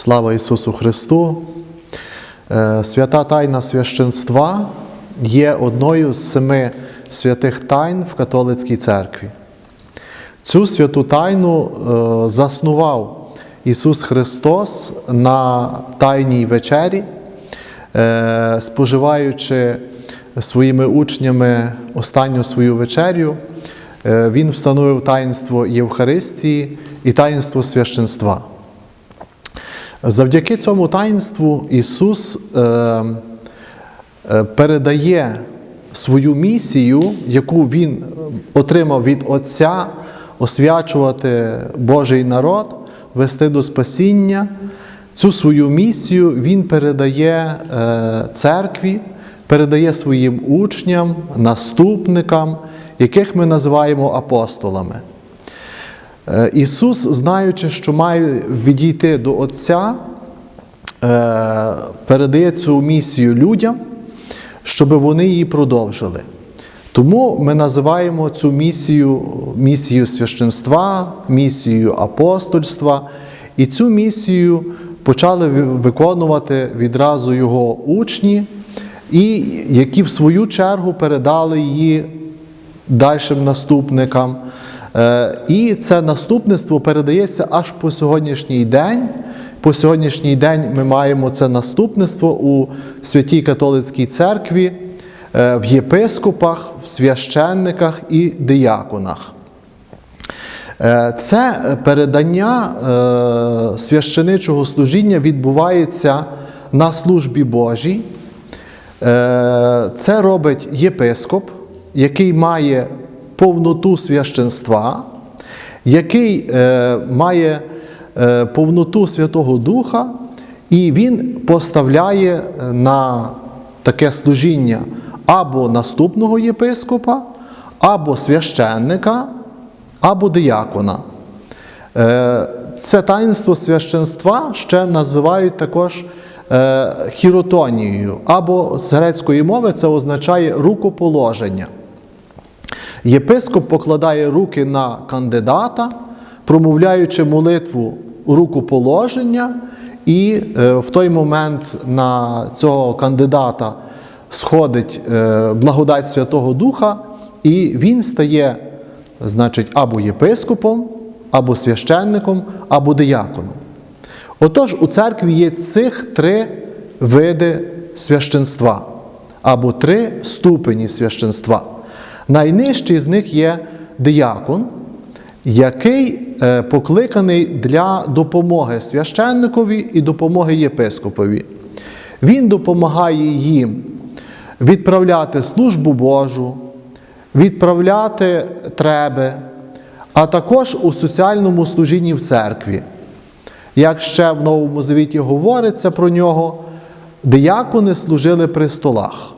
Слава Ісусу Христу! Е, Свята Тайна священства є одною з семи святих тайн в католицькій церкві. Цю святу тайну е, заснував Ісус Христос на Тайній вечері, е, споживаючи своїми учнями останню свою вечерю, Він встановив таїнство Євхаристії і таїнство священства. Завдяки цьому таїнству Ісус е, е, передає свою місію, яку Він отримав від Отця, освячувати Божий народ, вести до спасіння. Цю свою місію Він передає е, церкві, передає своїм учням, наступникам, яких ми називаємо апостолами. Е, Ісус, знаючи, що має відійти до Отця, е, передає цю місію людям, щоб вони її продовжили. Тому ми називаємо цю місію місією священства, місією апостольства. І цю місію почали виконувати відразу його учні, і які в свою чергу передали її дальшим наступникам. Е, І це наступництво передається аж по сьогоднішній день. По сьогоднішній день ми маємо це наступництво у Святій Католицькій церкві, е, в єпископах, в священниках і дияконах. Е, Це передання священичого служіння відбувається на службі Божій. Це робить єпископ, який має повноту священства, який е, має е, повноту Святого Духа, і він поставляє на таке служіння або наступного єпископа, або священника, або диякона. Е, Це таїнство священства ще називають також е, хіротонією, або з грецької мови це означає рукоположення. Єпископ покладає руки на кандидата, промовляючи молитву рукоположення, і е, в той момент на цього кандидата сходить е, благодать Святого Духа, і він стає, значить, або єпископом, або священником, або дияконом. Отож, у церкві є цих три види священства, або три ступені священства. Найнижчий з них є диякон, який е, покликаний для допомоги священникові і допомоги єпископові. Він допомагає їм відправляти службу Божу, відправляти треби, а також у соціальному служінні в церкві. Як ще в Новому Завіті говориться про нього, диякони служили при столах,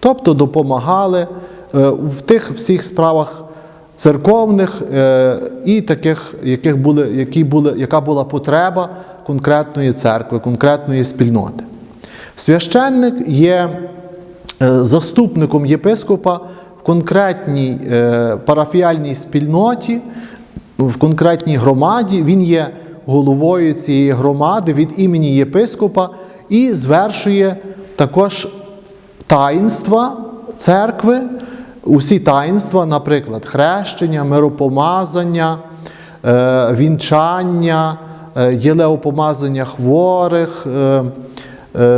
тобто допомагали в тих всіх справах церковних е, і таких, яких були, які були, яка була потреба конкретної церкви, конкретної спільноти. Священник є е, заступником єпископа в конкретній парафіальній спільноті, в конкретній громаді. Він є головою цієї громади від імені єпископа і звершує також таїнства церкви, усі таїнства, наприклад, хрещення, миропомазання, е, вінчання, е, єлеопомазання хворих, е,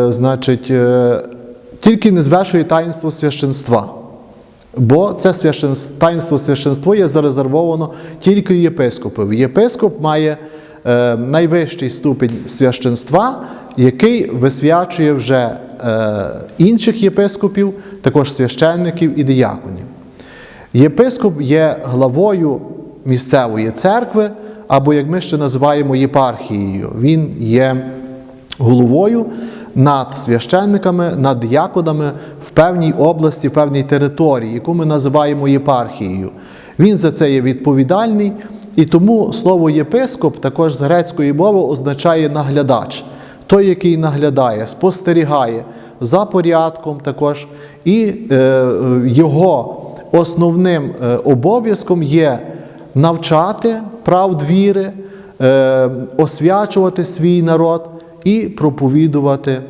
значить, тільки не звершує таїнство священства. Бо це таїнство священство є зарезервовано тільки єпископові. Єпископ має найвищий ступінь священства, який висвячує вже інших єпископів, також священників і дияконів. Єпископ є главою місцевої церкви, або, як ми ще називаємо, єпархією. Він є головою над священниками, над діяконами в певній області, в певній території, яку ми називаємо єпархією. Він за це є відповідальний, і тому слово єпископ також з грецької мови означає наглядач, той, який наглядає, спостерігає за порядком також, і е, його основним е, обов'язком є навчати правд віри, е, освячувати свій народ і проповідувати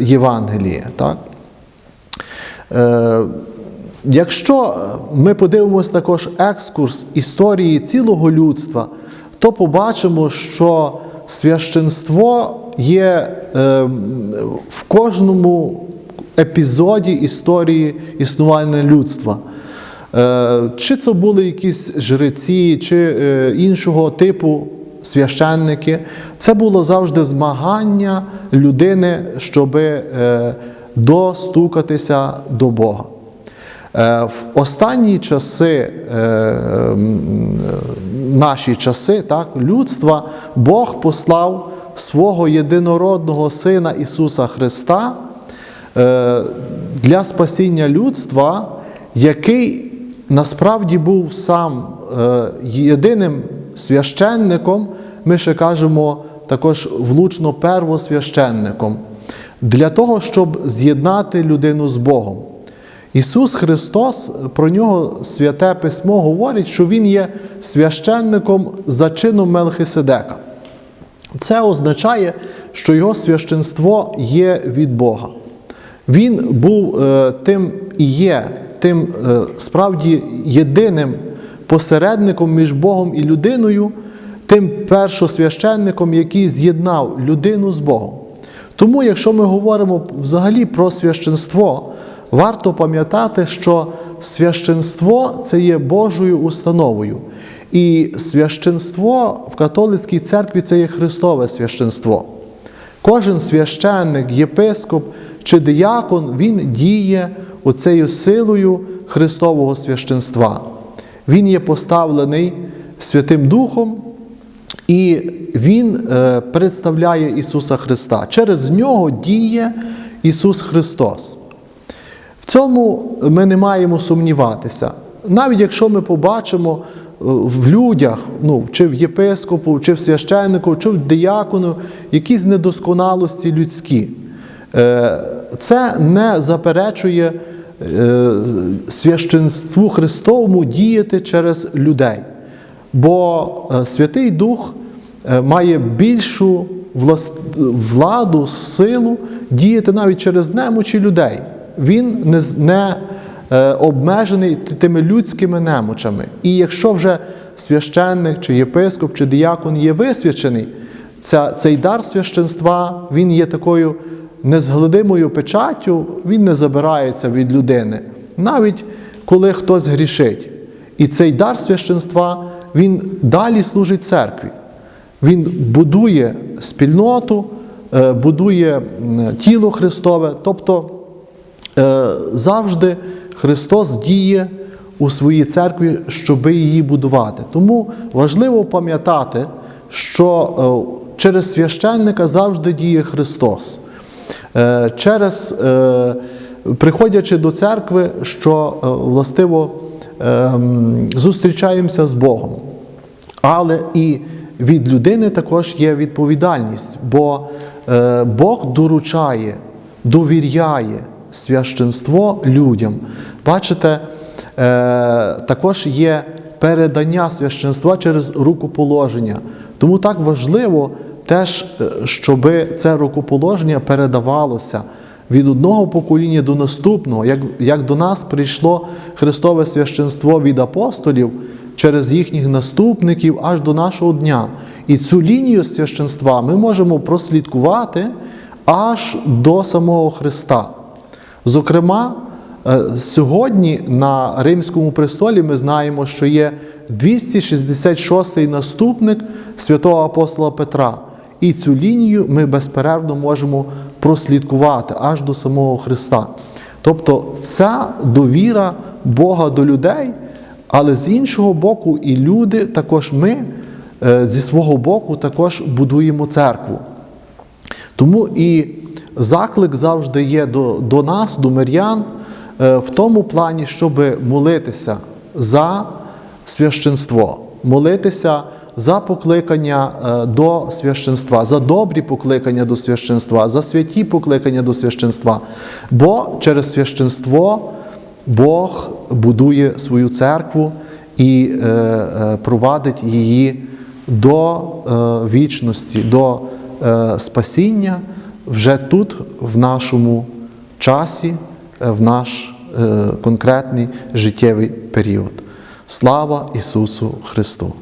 Євангеліє. Так? Якщо ми подивимося також екскурс історії цілого людства, то побачимо, що священство є е, в кожному епізоді історії існування людства. Е, Чи це були якісь жреці, чи е, іншого типу священники, це було завжди змагання людини, щоб достукатися до Бога. В останні часи, наші часи, так, людства, Бог послав свого єдинородного Сина Ісуса Христа е, для спасіння людства, який насправді був сам е, єдиним священником, ми ще кажемо також влучно первосвященником, для того, щоб з'єднати людину з Богом. Ісус Христос, про нього святе письмо говорить, що Він є священником за чином Мелхиседека. Це означає, що його священство є від Бога. Він був е, тим і є тим е, справді єдиним посередником між Богом і людиною, тим першосвященником, який з'єднав людину з Богом. Тому, якщо ми говоримо взагалі про священство, варто пам'ятати, що священство це є Божою установою. І священство в католицькій церкві це є Христове священство. Кожен священник, єпископ чи диякон, він діє оцею силою Христового священства. Він є поставлений Святим Духом, і Він е, представляє Ісуса Христа. Через нього діє Ісус Христос. В цьому ми не маємо сумніватися. Навіть якщо ми побачимо в людях, ну, чи в єпископу, чи в священнику, чи в диякону, якісь недосконалості людські, Е, це не заперечує е, священству Христовому діяти через людей. Бо е, Святий Дух е, має більшу владу, силу діяти навіть через немочі людей. Він не, е, обмежений тими людськими немочами. І якщо вже священник, чи єпископ, чи діякон є висвячений, ця, цей дар священства він є такою незгладимою печаттю, він не забирається від людини, навіть коли хтось грішить. І цей дар священства він далі служить церкві. Він будує спільноту, е, будує тіло Христове. Тобто е, завжди Христос діє у своїй церкві, щоб її будувати. Тому важливо пам'ятати, що е, через священника завжди діє Христос. Е, Через, е, приходячи до церкви, що властиво е, зустрічаємося з Богом. Але і від людини також є відповідальність, бо Бог доручає, довіряє священство людям. Бачите, е, також є передання священства через рукоположення. Тому так важливо теж, е, щоб це рукоположення передавалося від одного покоління до наступного, як, як до нас прийшло Христове священство від апостолів через їхніх наступників аж до нашого дня. І цю лінію священства ми можемо прослідкувати аж до самого Христа. Зокрема, е, сьогодні на Римському престолі ми знаємо, що є 266-й наступник святого апостола Петра. І цю лінію ми безперервно можемо прослідкувати аж до самого Христа. Тобто ця довіра Бога до людей, але з іншого боку, і люди, також ми е, зі свого боку також будуємо церкву. Тому і заклик завжди є до, до нас, до мирян, е, в тому плані, щоб молитися за священство, молитися за покликання е, до священства, за добрі покликання до священства, за святі покликання до священства. Бо через священство Бог будує свою церкву і е, провадить її до вічності, до спасіння вже тут, в нашому часі, е, в наш е, конкретний життєвий період. Слава Ісусу Христу!